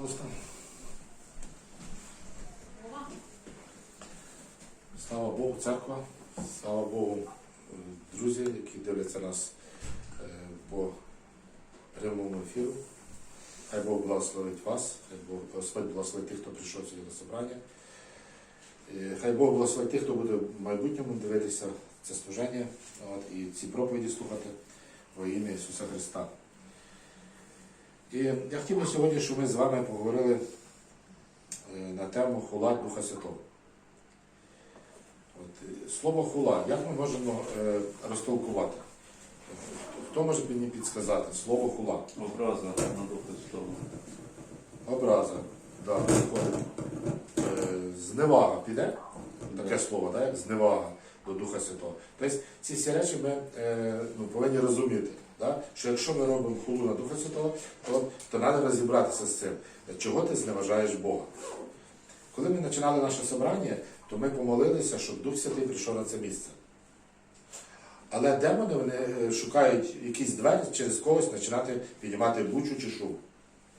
Просто. Слава Богу, церква, слава Богу, друзі, які дивляться нас е, по прямому ефіру. Хай Бог благословить вас, хай Бог Господь благословить тих, хто прийшов сьогодні на собрання. Е, Хай Бог благословить тих, хто буде в майбутньому дивитися це служення от, і ці проповіді слухати во ім'я Ісуса Христа. І я хотів би сьогодні, щоб ми з вами поговорили е, на тему хула Духа Святого. От, е, слово хула, як ми можемо е, розтолкувати? Хто може мені підсказати слово хула? Образа на Духа Святого. Образа. Да. Е, зневага піде? Таке слово, да? зневага до Духа Святого. Тобто ці всі речі ми е, ну, повинні розуміти, да? що якщо ми робимо хулу на Духа Святого, то, то треба розібратися з цим, чого ти зневажаєш Бога. Коли ми починали наше собрання, то ми помолилися, щоб Дух Святий прийшов на це місце. Але демони вони е, шукають якісь двері через когось починати піднімати бучу чи шум.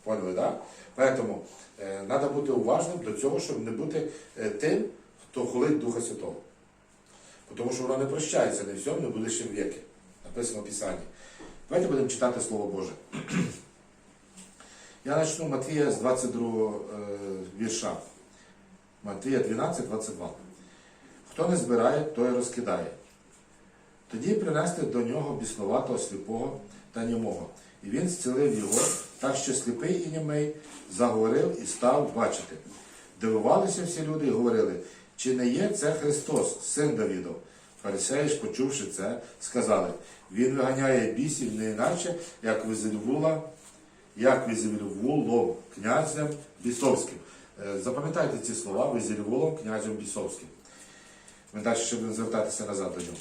Поняли, так? Да? Тому е, треба бути уважним до цього, щоб не бути тим, хто хулить Духа Святого. Тому що воно не прощається не всьому, не буде ще віки. Написано в Писанні. Давайте будемо читати Слово Боже. Я почну Матвія з 22 е, вірша. Матвія 12, 22. Хто не збирає, той розкидає. Тоді принесли до нього біснуватого сліпого та німого. І він зцілив його, так що сліпий і німий заговорив і став бачити. Дивувалися всі люди і говорили, чи не є це Христос, син Давідов? Фарисеї ж, почувши це, сказали, він виганяє бісів не іначе, як Визельвула, як Визельвулом, князем бісовським. Е, Запам'ятайте ці слова Визельвулом, князем бісовським. Ми далі ще будемо звертатися назад до нього.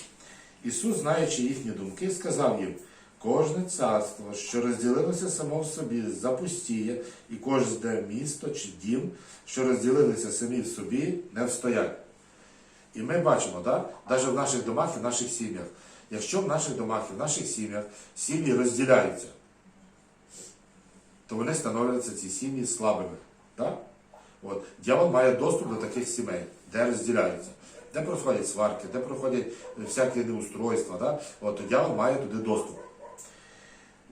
Ісус, знаючи їхні думки, сказав їм, кожне царство, що розділилося само в собі, запустіє, і кожне місто чи дім, що розділилися самі в собі, не встоять. І ми бачимо, да? навіть в наших домах і в наших сім'ях. Якщо в наших домах і в наших сім'ях сім'ї розділяються, то вони становляться ці сім'ї слабими. Да? От. Дьявол має доступ до таких сімей, де розділяються, де проходять сварки, де проходять всякі неустройства. Да? От, дьявол має туди доступ.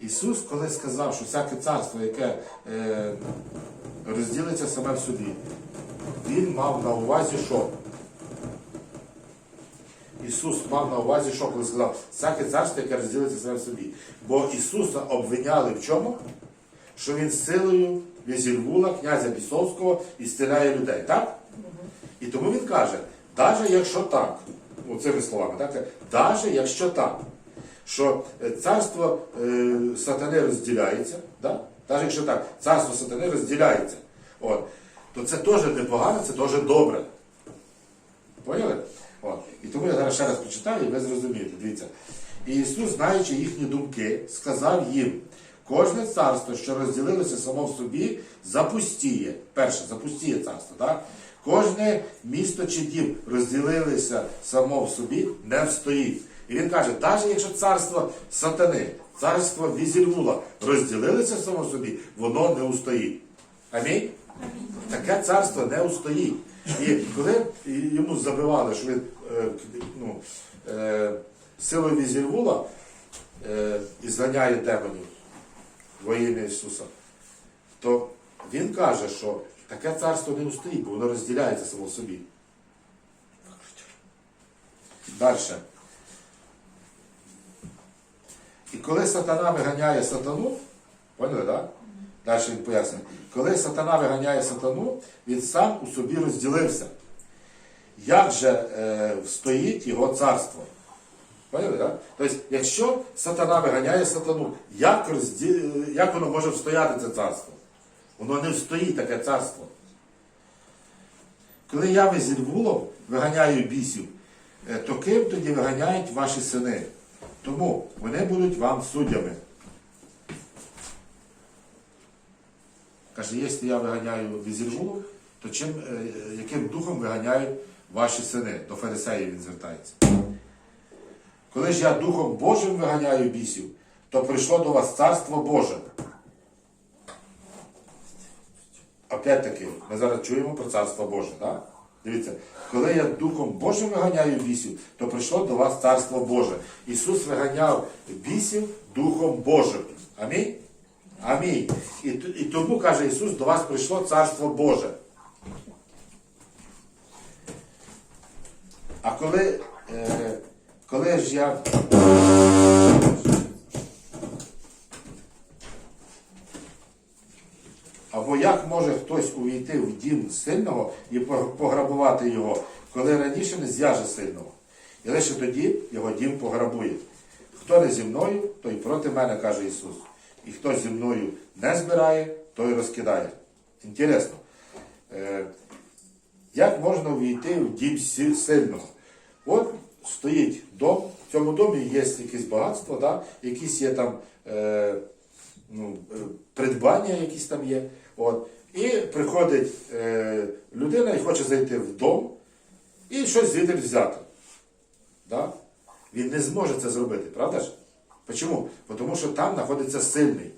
Ісус, коли сказав, що всяке царство, яке е, розділиться саме в собі, Він мав на увазі що? Ісус мав на увазі, що коли сказав, всяке царство, яке розділиться саме в собі. Бо Ісуса обвиняли в чому? Що Він силою Візільвула, князя Бісовського, і стиляє людей, так? І тому він каже, навіть якщо так, ну, цими словами, так, навіть якщо так, що е, царство е, сатани розділяється, да? навіть якщо так, царство сатани розділяється, от, то це теж непогано, це теж добре. Поняли? От. І тому я зараз ще раз прочитаю, і ви зрозумієте. Дивіться. І Ісус, знаючи їхні думки, сказав їм, кожне царство, що розділилося само в собі, запустіє. Перше, запустіє царство. Так? Кожне місто чи дім розділилися само в собі, не встоїть. І він каже, навіть якщо царство сатани, царство Візільвула розділилися само в собі, воно не устоїть. Амінь? Таке царство не устоїть. І коли йому забивали, що він е, ну, е, силою Візільвула е, і зганяє демонів во ім'я Ісуса, то він каже, що таке царство не устоїть, бо воно розділяється само собі. Далі. І коли сатана виганяє сатану, поняли, так? Да? Далі він пояснює. Коли сатана виганяє сатану, він сам у собі розділився. Як же е, встоїть його царство? Поняли, так? Тобто, якщо сатана виганяє сатану, як, розді... як воно може встояти це царство? Воно не встоїть таке царство. Коли я визірвулом виганяю бісів, е, то ким тоді виганяють ваші сини? Тому вони будуть вам суддями. Каже, якщо я виганяю візірвулом, то чим, е, яким духом виганяють ваші сини? До фарисеїв він звертається. Коли ж я Духом Божим виганяю бісів, то прийшло до вас Царство Боже. Опять-таки, ми зараз чуємо про Царство Боже, так? Дивіться, коли я Духом Божим виганяю бісів, то прийшло до вас Царство Боже. Ісус виганяв бісів Духом Божим. Амінь? Амінь. І, і тому, каже Ісус, до вас прийшло Царство Боже. А коли, е, коли ж я. Або як може хтось увійти в дім сильного і пограбувати його, коли раніше не зв'яже сильного? І лише тоді його дім пограбує. Хто не зі мною, той проти мене, каже Ісус. І хто зі мною не збирає, той розкидає. Інтересно. Е, як можна увійти в дім сильного? От стоїть дом, в цьому домі є якесь багатство, да? якісь є там е, ну, е, придбання, якісь там є. От. І приходить е, людина і хоче зайти в дом і щось звідти взяти. Да? Він не зможе це зробити, правда ж? Чому? Тому що там знаходиться сильний.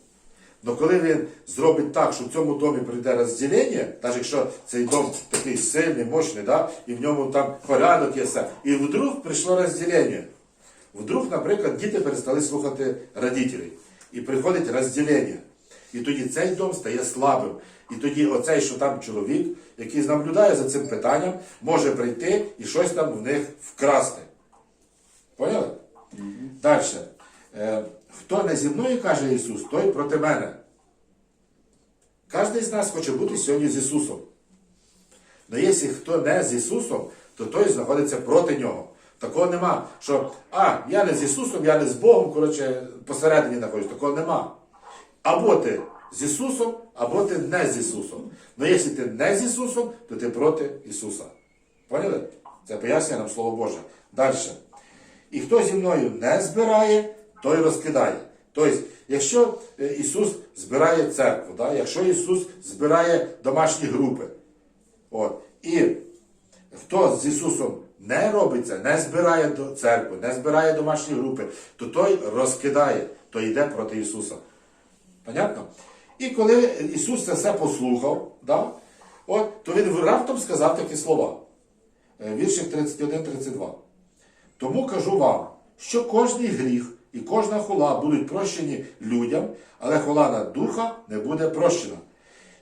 Но коли він зробить так, що в цьому домі прийде розділення, навіть якщо цей дом такий сильний, мощний, да, і в ньому там порядок є все, і вдруг прийшло розділення. Вдруг, наприклад, діти перестали слухати родителей. І приходить розділення. І тоді цей дом стає слабим. І тоді оцей, що там чоловік, який наблюдає за цим питанням, може прийти і щось там в них вкрасти. Поняли? Далі. Е, хто не зі мною, каже Ісус, той проти мене. Кожен з нас хоче бути сьогодні з Ісусом. Але якщо хто не з Ісусом, то той знаходиться проти нього. Такого нема, що а, я не з Ісусом, я не з Богом, коротше, посередині знаходжусь. Такого нема. Або ти з Ісусом, або ти не з Ісусом. Але якщо ти не з Ісусом, то ти проти Ісуса. Поняли? Це пояснює нам Слово Боже. Далі. І хто зі мною не збирає, той розкидає. Тобто, якщо е, Ісус збирає церкву, да? якщо Ісус збирає домашні групи, от, і хто з Ісусом не робить це, не збирає до церкви, не збирає домашні групи, то той розкидає, то йде проти Ісуса. Понятно? І коли Ісус це все послухав, да, от, то Він раптом сказав такі слова. Е, Віршик 31-32. Тому кажу вам, що кожний гріх і кожна хула будуть прощені людям, але хула на духа не буде прощена.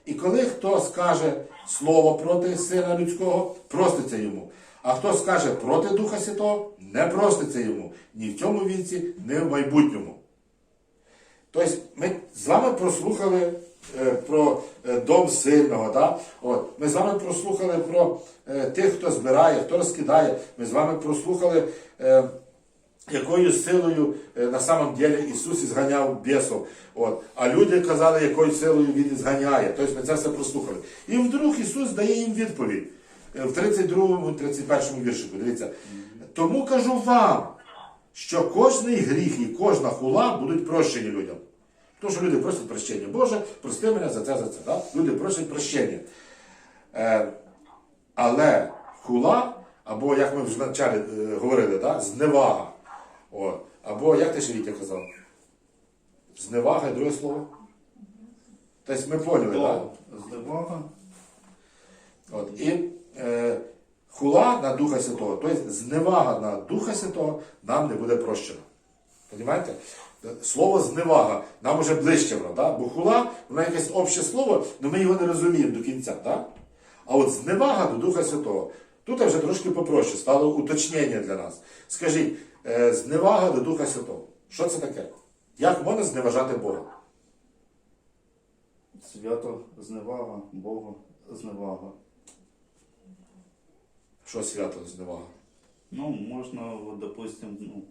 І коли хто скаже слово проти сина людського, проститься йому. А хто скаже проти Духа Святого, не проститься йому ні в цьому віці, ні в майбутньому. Тобто ми з вами прослухали е, про е, дом сильного. Да? От, ми з вами прослухали про е, тих, хто збирає, хто розкидає. Ми з вами прослухали, якою силою на самом деле Ісус ізганяв бісов. От. А люди казали, якою силою Він ізганяє. Тобто ми це все прослухали. І вдруг Ісус дає їм відповідь в 32-31 віршику. Дивіться. Тому кажу вам, що кожний гріх і кожна хула будуть прощені людям. Тому що люди просять прощення. Боже, прости мене за це, за це. Да? Люди просять прощення. Е, але хула, або як ми вже вначалі е, говорили, да? зневага. О, або як ти ще Вітя казав? Зневага і друге слово. Тобто ми поняли, так? Да? Зневага. От, і е, хула на Духа Святого, тобто зневага на Духа Святого нам не буде прощена. Понімаєте? Слово зневага нам уже ближче воно, да? бо хула, воно якесь обще слово, але ми його не розуміємо до кінця. Да? А от зневага до Духа Святого, тут вже трошки попроще, стало уточнення для нас. Скажіть, е, зневага до Духа Святого. Що це таке? Як можна зневажати Бога? Свято зневага, Бога зневага. Що свято зневага? Ну, можна, от, допустим, ну,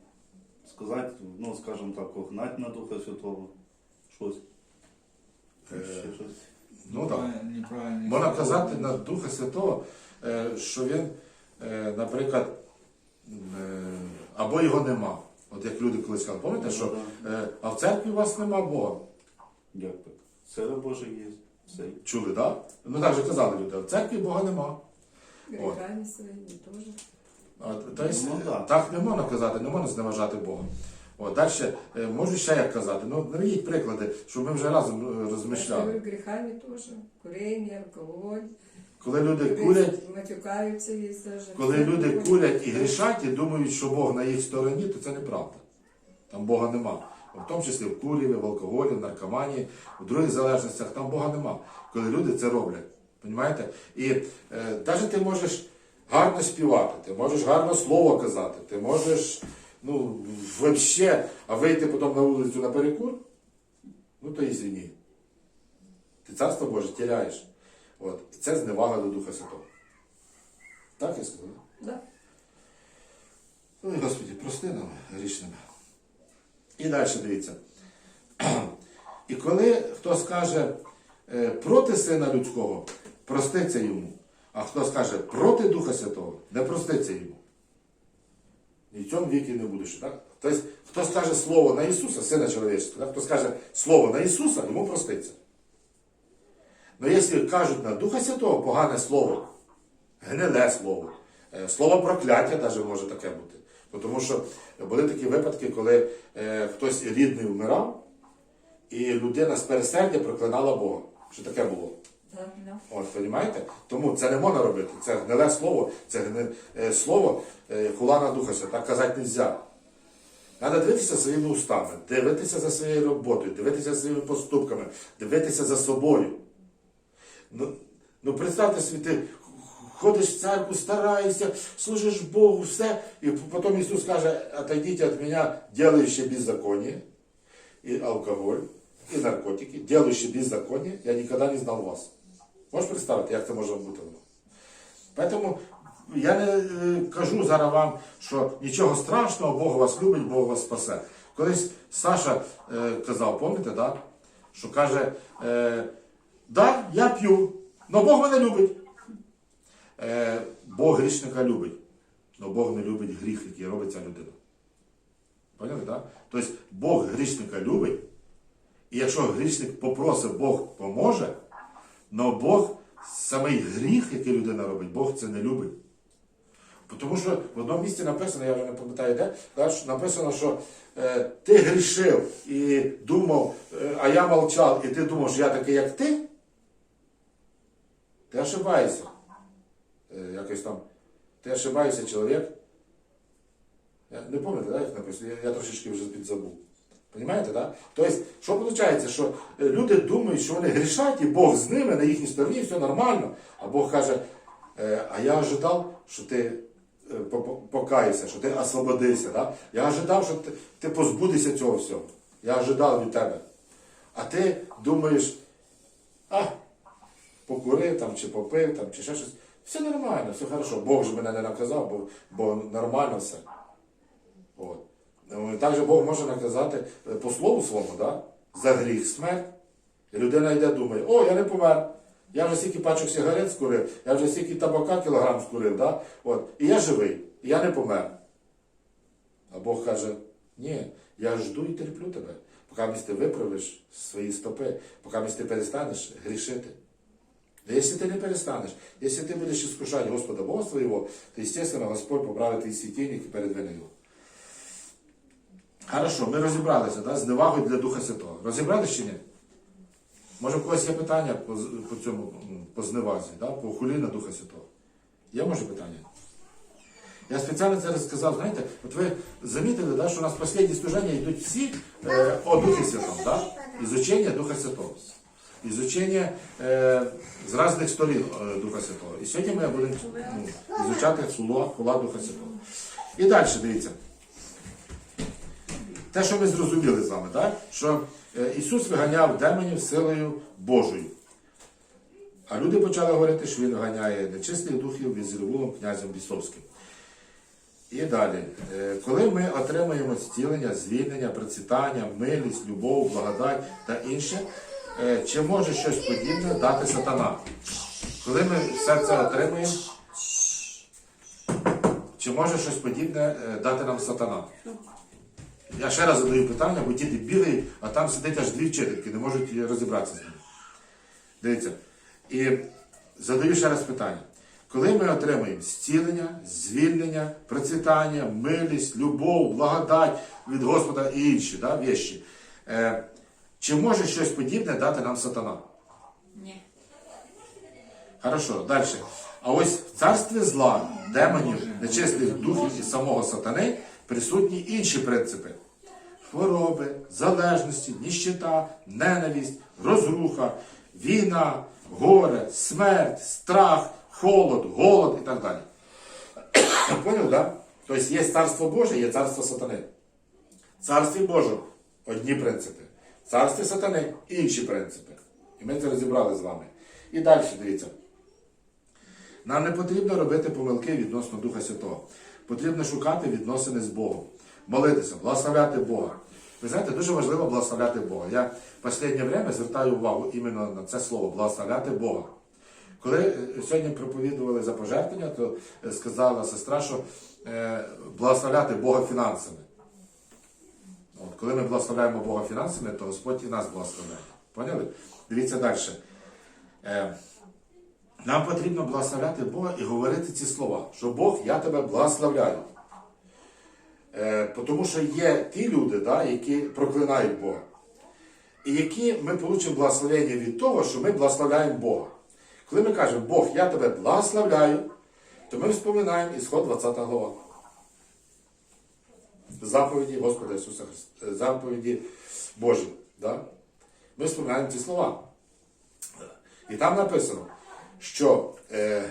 сказати, ну, скажімо так, гнать на Духа Святого. Щось. Е, Ще щось. Ну так. Неправильно. Можна казати на Духа Святого, е, що він, е, наприклад, е, або його нема. От як люди колись казали, пам'ятаєте, що е, а в церкві у вас нема Бога. Як так? Сила Божа є. Все. Чули, так? Да? Ну так же казали люди, а в церкві Бога нема. Грехами своими тоже. А, тобто, Ну, да. Так не можна казати, не можна зневажати Бога. От, далі, е, можу ще як казати, ну наведіть приклади, щоб ми вже разом е, розмишляли. грехами теж. Курення, алкоголь. Коли люди курять, Матюкаються теж. коли люди курять і грішать і думають, що Бог на їх стороні, то це неправда. Там Бога нема. В тому числі в куріві, в алкоголі, в наркоманії, в других залежностях, там Бога нема. Коли люди це роблять. Понімаєте? І е, навіть ти можеш гарно співати, ти можеш гарно слово казати, ти можеш, ну, взагалі, а вийти потім на вулицю на перекур, ну то извини. Ти царство Боже теряєш. От. І це зневага до Духа Святого. Так я сказав? Да. Ой, Господи, прости нам грішними. І далі дивіться. І коли хто скаже е, проти Сина Людського, проститься йому. А хто скаже проти Духа Святого, не проститься йому. І в цьому віки не будеш. Так? Тобто, хто скаже слово на Ісуса, Сина Чоловічого, так? хто скаже слово на Ісуса, йому проститься. Но якщо кажуть на Духа Святого погане слово, гниле слово, е, слово прокляття навіть може таке бути. Тому що були такі випадки, коли е, хтось рідний вмирав, і людина з пересердя проклинала Бога. Що таке було? От, розумієте? Тому це не можна робити. Це гниле слово, це гни... е, слово е, хула на духа, так казати не можна. Треба дивитися своїми устами, дивитися за своєю роботою, дивитися за своїми поступками, дивитися за собою. Ну, ну представте собі, ти ходиш в церкву, стараєшся, служиш Богу, все, і потім Ісус каже, отойдіть від мене, делаючи беззаконие, и алкоголь, и наркотики, делающие беззаконие, я никогда не знал вас. Можеш представити, як це може бути воно? Тому я не е, кажу зараз вам, що нічого страшного, Бог вас любить, Бог вас спасе. Колись Саша е, казав, пам'ятаєте, да? що каже, е, да, я п'ю, але Бог мене любить. Е, Бог грішника любить, але Бог не любить гріх, який робить ця людина. Поняли, так? Тобто Бог грішника любить, і якщо грішник попросить, Бог поможе, але Бог самий гріх, який людина робить, Бог це не любить. Тому що в одному місці написано, я вже не пам'ятаю де, написано, що е, ти грішив і думав, е, а я мовчав, і ти думав, що я такий, як ти, ти ошибаєшся. Е, якось там, ти ошибаєшся, чоловік. Я не пам'ятаю, як написано, я, я трошечки вже підзабув. Понимаєте, да? Тобто, що виходить, що е, люди думають, що вони грішать, і Бог з ними на їхній стороні, все нормально. А Бог каже, е, а я ожидав, що ти е, по- по- покаєшся, що ти освободився. Да? Я ожидав, що ти, ти позбудешся цього всього. Я ожидав від тебе. А ти думаєш, а, покурив там, чи попив, там, чи ще щось. Все нормально, все хорошо. Бог же мене не наказав, бо, бо нормально все. Ну, Також Бог може наказати е, по слову своєму, да? за гріх смерть. І людина йде думає, о, я не помер. Я вже стільки пачок сигарет скурив, я вже стільки табака кілограм скурив, да? От. і я живий, і я не помер. А Бог каже, ні, я жду і терплю тебе, поки ти виправиш свої стопи, поки ти перестанеш грішити. Да если ты не перестанешь, если ты будешь искушать Господа Бога своего, то, естественно, Господь поправит твій світильник і передвине його. Хорошо, ми розібралися да, з невагою для Духа Святого. Розібралися чи ні? Може, у когось є питання по, по цьому, по зневазі, да, по хулі на Духа Святого? Є може питання? Я спеціально це розказав, знаєте, от ви замітили, да, що у нас останні служення йдуть всі е, о Духі Святому, да? ізучення Духа Святого. Ізучення е, з різних сторін е, Духа Святого. І сьогодні ми будемо ну, ізучати хула Духа Святого. І далі дивіться. Те, що ми зрозуміли з вами, так? що е, Ісус виганяв демонів силою Божою. А люди почали говорити, що Він виганяє нечистих духів Візервулом, князем Бісовським. І далі, Е, коли ми отримаємо зцілення, звільнення, процвітання, милість, любов, благодать та інше, е, чи може щось подібне дати сатана? Коли ми все це отримаємо, чи може щось подібне дати нам сатана? Я ще раз задаю питання, бо діти бігають, а там сидить аж дві вчительки, не можуть розібратися з ними. Дивіться. І задаю ще раз питання. Коли ми отримуємо зцілення, звільнення, процвітання, милість, любов, благодать від Господа і інші да, вещі, е, чи може щось подібне дати нам сатана? Ні. Хорошо, далі. А ось в царстві зла, демонів, нечистих духів і самого сатани присутні інші принципи: хвороби, залежності, ніщита, ненависть, розруха, війна, горе, смерть, страх, холод, голод і так далі. Поняв, да? Тобто є царство Боже, є царство сатани. Царстві Божому одні принципи. Царстві сатани інші принципи. І ми це розібрали з вами. І далі дивіться. Нам не потрібно робити помилки відносно Духа Святого. Потрібно шукати відносини з Богом, молитися, благословляти Бога. Ви знаєте, дуже важливо благословляти Бога. Я в останнє время звертаю увагу іменно на це слово благословляти Бога. Коли е, сьогодні проповідували за пожертвення, то е, сказала сестра, що е, благословляти Бога фінансами. От, коли ми благословляємо Бога фінансами, то Господь і нас благословляє. Поняли? Дивіться далі. Нам потрібно благословляти Бога і говорити ці слова, що Бог, я тебе благословляю. Е, тому що є ті люди, да, які проклинають Бога. І які ми получимо благословення від того, що ми благословляємо Бога. Коли ми кажемо, Бог, я тебе благословляю, то ми вспоминаємо ісход 20 глава. Заповіді Господа Ісуса Христа, заповіді Божі. Да? Ми вспоминаємо ці слова. І там написано, що е,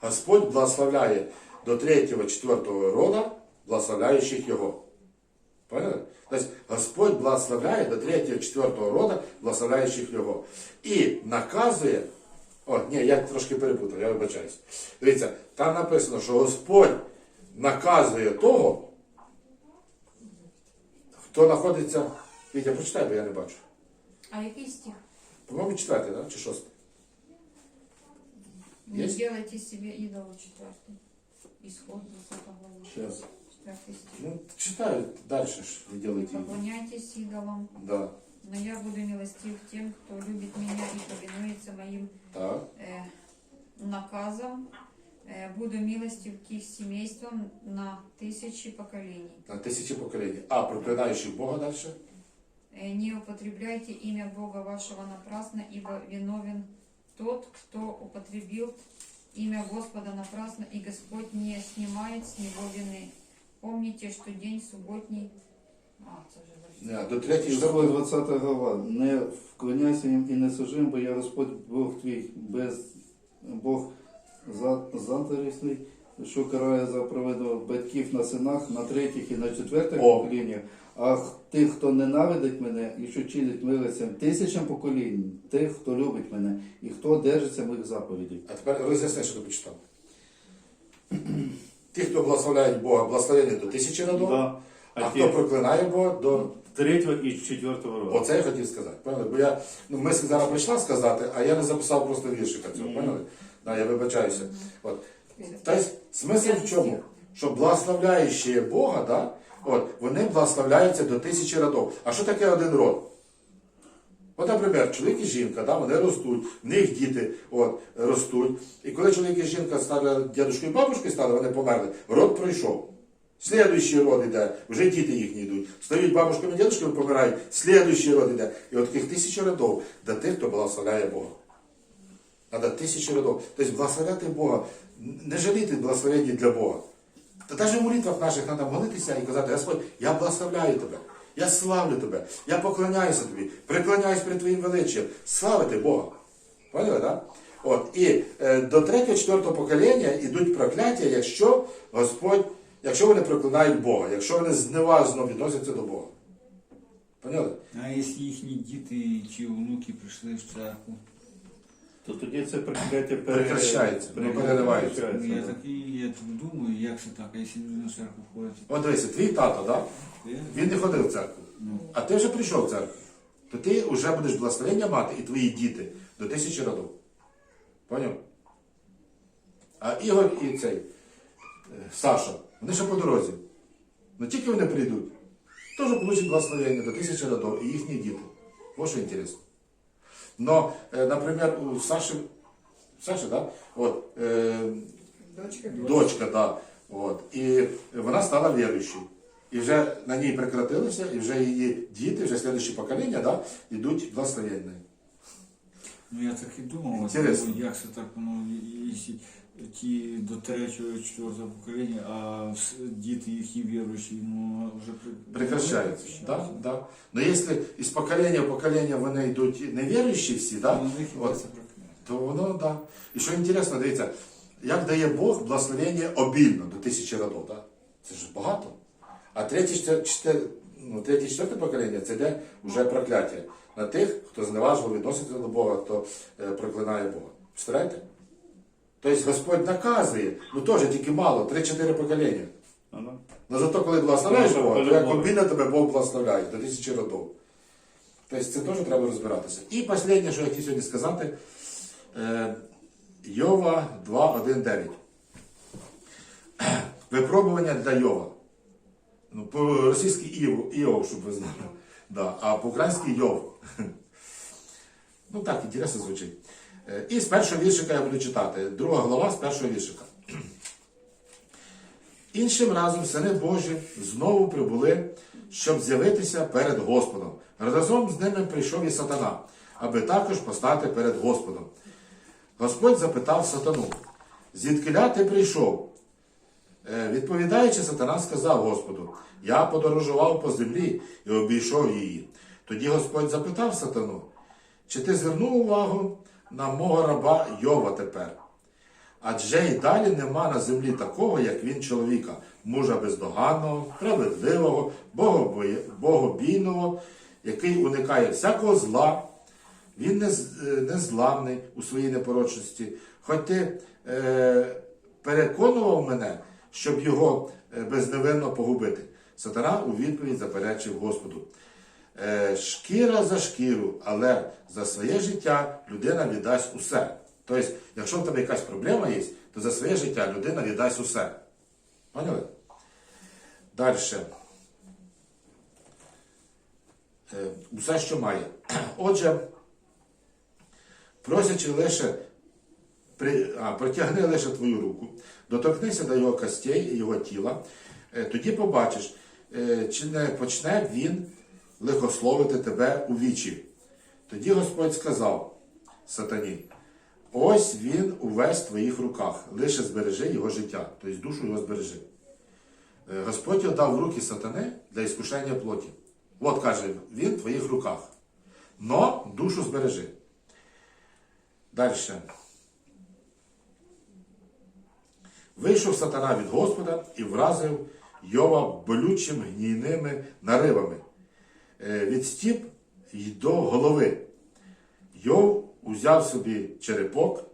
Господь благословляє до 3-4 рода, благословляючих Його. Поняли? Тобто Господь благословляє до 3-4 рода, благословляючих Його. І наказує, о, ні, я трошки перепутав, я вибачаюсь. Дивіться, там написано, що Господь наказує того, хто знаходиться. Вітя, прочитай, бо я не бачу. А який стих? По-моєму, четвертий, да? чи шостий? Не Есть? делайте себе идола четвертый. Исход 20 глава. Сейчас. Четвертый стих. Ну, читаю дальше, ж не делайте. Поклоняйтесь идолам, Да, но я буду милостив тем, кто любит меня и повинуется моим так. э, наказам. Э, буду милостив к их семействам на тысячи поколений. На тисячі поколінь. А проклинаючи Бога далі? Э, Не употребляйте имя Бога вашего напрасно, ибо виновен тот, кто употребил имя Господа напрасно, и Господь не снимает с него вины. Помните, что день субботний... А, це вже версія. До третьої такое 20 глава? Не вклоняйся їм і не сужим, бо я Господь Бог твій, без Бог за- задарісний, що карає за провину батьків на синах, на третіх і на четвертих О. поколіннях, а тих, хто ненавидить мене і що чинить милостям тисячам поколінь, тих, хто любить мене і хто держиться моїх заповідей. А тепер роз'ясни, що ти почитав. Ті, хто благословляють Бога, благословені до тисячі родов, Да. а, А хто проклинає Бога, до третього і четвертого року. Оце я хотів сказати. Поняли? Бо я, ну, ми зараз прийшла сказати, а я не записав просто віршика цього. Поняли? Да, я вибачаюся. От. Тобто, смисл в чому? Що благословляючи Бога, да, от, вони благословляються до тисячі родов. А що таке один род? От, наприклад, чоловік і жінка, да, вони ростуть, в них діти от, ростуть. І коли чоловік і жінка стали дядушкою і бабушкою стали, вони померли, род пройшов. Слідуючий род іде, вже діти їхні йдуть. Стають бабушками і дядушками, помирають, слідуючий род іде. І от таких тисячі родов до тих, хто благословляє Бога. Надо тисячі родов. Тобто благословляти Бога, не жаліти благословення для Бога. Та навіть в молитвах наших треба молитися і казати, Господь, я благословляю тебе, я славлю тебе, я поклоняюся тобі, преклоняюсь перед Твоїм величчям. Славити Бога. Поняли, так? От, і е, до третього, четвертого покоління йдуть прокляття, якщо Господь, якщо вони проклинають Бога, якщо вони зневажно відносяться до Бога. Поняли? А якщо їхні діти чи онуки прийшли в церкву? То тоді це пере- Прекращається, ну, пере- переривається. Ну, я так і я думаю, як це так, а якщо людина в церкву ходить, От дивися, твій тато, да? він не ходив в церкву. ну, А ти вже прийшов в церкву, то ти вже будеш благословення мати і твої діти до тисячі родов. Поняв? А Ігор і цей е, Саша, вони ще по дорозі. Ну тільки вони прийдуть, теж получать благословення до тисячі родов і їхні діти. Ось що інтересно. Но, например, у Саши, Саша, да? Вот, э, Дочка. дочка, да. От. І вона стала віруючою. І вже на ній прекратилося, і вже її діти, вже слідчі покоління, да, йдуть благословенні. Ну я так і думав, Інтересно. ну, як це так, ну, якщо ті до третього, четвертого покоління, а діти їхні віруючі, ну вже Прекращаються. Да, да. Но якщо із покоління в покоління вони йдуть невіруючі всі, да, Ну, от, то воно да. І що інтересно, дивіться, як дає Бог благословення обільно до тисячі родов, да? Це ж багато. А третє, чотир- ну, третє, четверте покоління це йде вже прокляття на тих, хто зневажливо відноситься до Бога, хто е, проклинає Бога. Представляєте? Тобто Господь наказує, ну теж тільки мало, 3-4 покоління. Ага. Ну зато коли благословляєш Ну, Бога, то як по-любому. тебе Бог благословляє до тисячі родов. Тобто це теж треба розбиратися. І останнє, що я хотів сьогодні сказати, е, Йова 2.1.9. Випробування для Йова. Ну, по-російськи Іов, Іов, щоб ви знали. Да, а по-українськи Йов. Ну так, інтересно звучить. І з першого віршика я буду читати. Друга глава з першого віршика. Іншим разом сини Божі знову прибули, щоб з'явитися перед Господом. Разом з ними прийшов і сатана, аби також постати перед Господом. Господь запитав сатану, звідкиля ти прийшов? Е, Відповідаючи, сатана сказав Господу: Я подорожував по землі і обійшов її. Тоді Господь запитав сатану, чи ти звернув увагу на мого раба Йова тепер? Адже й далі нема на землі такого, як він чоловіка, мужа бездоганного, справедливого, богобійного, який уникає всякого зла. Він не, е, незламний у своїй непорочності. Хоч ти е, переконував мене, щоб його е, безневинно погубити. Сатана у відповідь заперечив Господу. Е, шкіра за шкіру, але за своє життя людина віддасть усе. Тобто, якщо в тебе якась проблема є, то за своє життя людина віддасть усе. Поняли? Далі. Е, усе, що має. Отже, просячи лише при, а, протягни лише твою руку, доторкнися до його костей його тіла, е, тоді побачиш, чи не почне він лихословити тебе у вічі. Тоді Господь сказав сатані, ось він увесь в твоїх руках, лише збережи його життя, тобто душу його збережи. Е, Господь його дав в руки сатани для іскушення плоті. От каже, він в твоїх руках. Но душу збережи. Далі. Вийшов сатана від Господа і вразив Йова болючими гнійними наривами від стіп й до голови. Йов узяв собі черепок.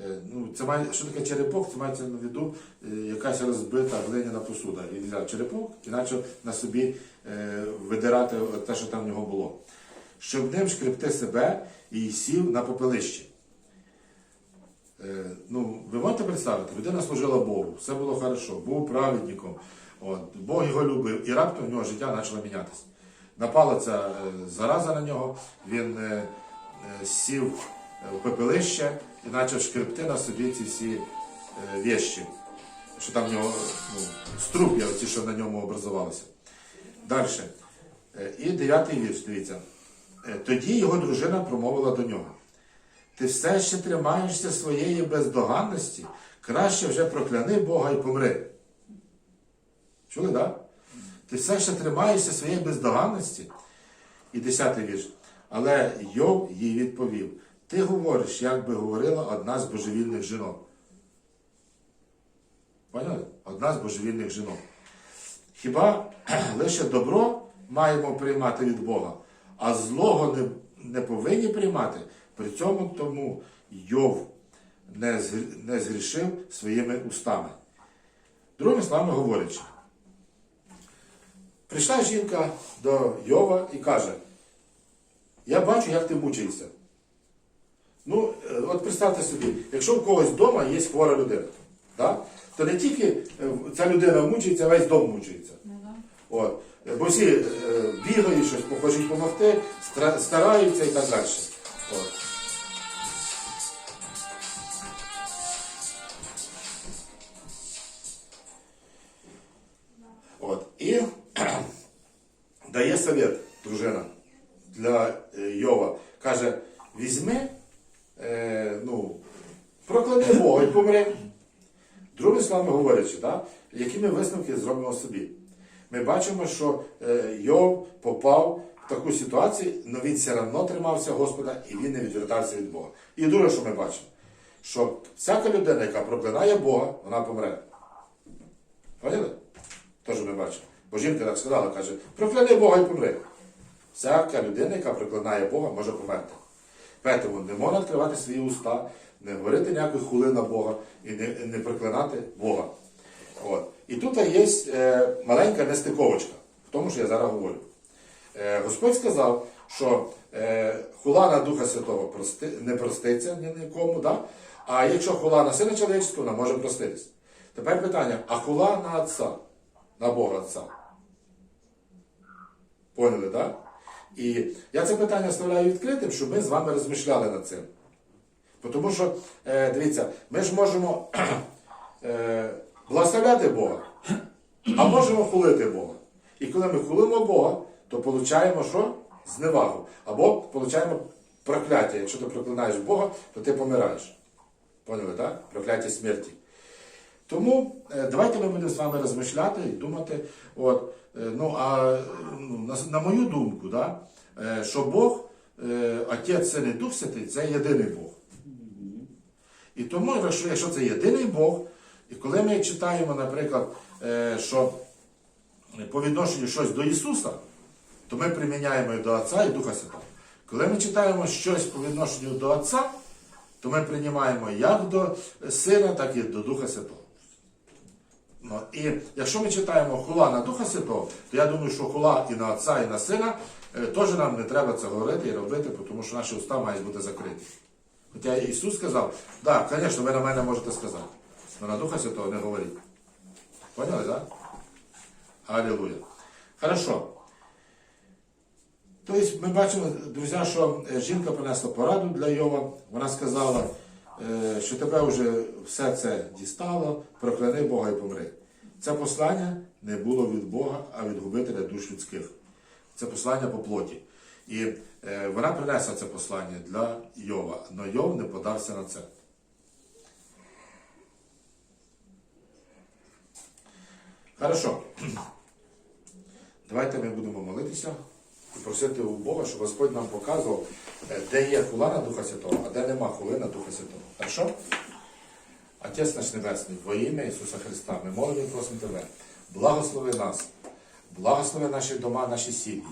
Е, Ну, це має, що таке черепок? Це мається на виду е, якась розбита глиняна посуда. Він взяв черепок і почав на собі е, видирати те, що там в нього було. Щоб ним шкребти себе і сів на попелище. Е, ну, ви можете представити, людина служила Богу, все було хорошо, був праведником, от, Бог його любив, і раптом в нього життя почало мінятися. Напала ця е, зараза на нього, він е, е, сів в пепелище і почав шкребти на собі ці всі вещі, що там в нього ну, струп'я, оці, що на ньому образувалися. Далі. І дев'ятий вірш, дивіться. Тоді його дружина промовила до нього. Ти все ще тримаєшся своєї бездоганності, краще вже прокляни Бога і помри. Чули, так? Да? Ти все ще тримаєшся своєї бездоганності. І десятий вірш. Але Йов їй відповів: Ти говориш, як би говорила одна з божевільних жінок. Поняли? Одна з божевільних жінок. Хіба лише добро маємо приймати від Бога, а злого не, не повинні приймати? При цьому тому Йов не згрішив своїми устами. Другими словами говорячи, прийшла жінка до Йова і каже: Я бачу, як ти мучаєшся. Ну, е, от представте собі, якщо в когось вдома є хвора людина, да? то не тільки е, ця людина мучається, а весь дом мучається. Ну. От. Бо всі е, бігають, щось хочуть допомогти, стараються і так далі. От. Совет, дружина, для е, Йова. Каже, візьми, е, ну, проклади Бога і помри. Другими словами говорячи, да, які ми висновки зробимо собі. Ми бачимо, що е, Йов попав в таку ситуацію, але він все одно тримався Господа і він не відвертався від Бога. І друге, що ми бачимо, що всяка людина, яка проклинає Бога, вона помре. Поняли? Теж ми бачимо. Бо жінка так сказала, каже, прокляни Бога і помри. Всяка людина, яка проклинає Бога, може померти. Тому не можна відкривати свої уста, не говорити ніякої хули на Бога і не, не проклинати Бога. От. І тут є е, маленька нестиковочка в тому, що я зараз говорю. Е, Господь сказав, що е, хула на Духа Святого прости, не проститься ні нікому, да? а якщо хула на Сина Чоловічського, вона може проститись. Тепер питання, а хула на Отця, на Бога Отця? Поняли, так? І я це питання оставляю відкритим, щоб ми з вами розмишляли над цим. Тому що, е, дивіться, ми ж можемо е, благословляти Бога, а можемо хулити Бога. І коли ми хулимо Бога, то получаємо що? Зневагу. Або получаємо прокляття. Якщо ти проклинаєш Бога, то ти помираєш. Поняли, так? Прокляття смерті. Тому е, давайте ми будемо з вами розмишляти і думати. От, е, ну, а ну, на, на мою думку, да, е, що Бог, Отець, Син і Дух Святий це єдиний Бог. І тому, якщо, це єдиний Бог, і коли ми читаємо, наприклад, що по відношенню щось до Ісуса, то ми приміняємо і до Отця і Духа Святого. Коли ми читаємо щось по відношенню до Отця, то ми приймаємо як до Сина, так і до Духа Святого. Ну, і якщо ми читаємо хула на Духа Святого, то я думаю, що хула і на Отця, і на Сина е, теж нам не треба це говорити і робити, тому що наші уста мають бути закриті. Хоча Ісус сказав, так, да, звісно, ви на мене можете сказати, але на Духа Святого не говоріть. Поняли, так? Алілуя. Хорошо. Тобто ми бачимо, друзі, що е, жінка принесла пораду для Йова. Вона сказала, що тебе вже все це дістало, прокляни Бога і помри. Це послання не було від Бога, а від губителя душ людських. Це послання по плоті. І е, вона принесла це послання для Йова, але Йов не подався на це. Хорошо. Давайте ми будемо молитися і просити у Бога, щоб Господь нам показував, е, де є хулана Духа Святого, а де нема хулина Духа Святого. Хорошо? Отець наш Небесний, во ім'я Ісуса Христа, ми молимо і просимо Тебе, благослови нас, благослови наші дома, наші сім'ї,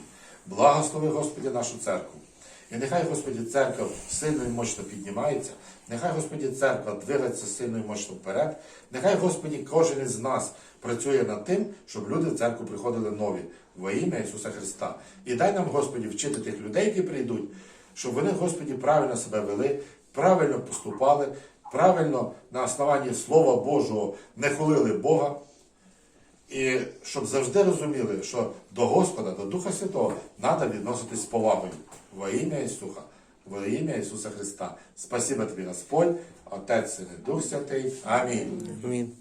благослови, Господи, нашу церкву. І нехай, Господі, церква сильно і мощно піднімається, нехай, Господі, церква двигається сильно і мощно вперед. Нехай, Господі, кожен із нас працює над тим, щоб люди в церкву приходили нові во ім'я Ісуса Христа. І дай нам, Господі, вчити тих людей, які прийдуть, щоб вони, Господі, правильно себе вели, правильно поступали, правильно на основанні Слова Божого не хулили Бога. І щоб завжди розуміли, що до Господа, до Духа Святого треба відноситись з повагою во имя Иисуса, во имя Иисуса Христа. Спасибо тебе, Господь, Отец и Дух Святый. Аминь. Амінь.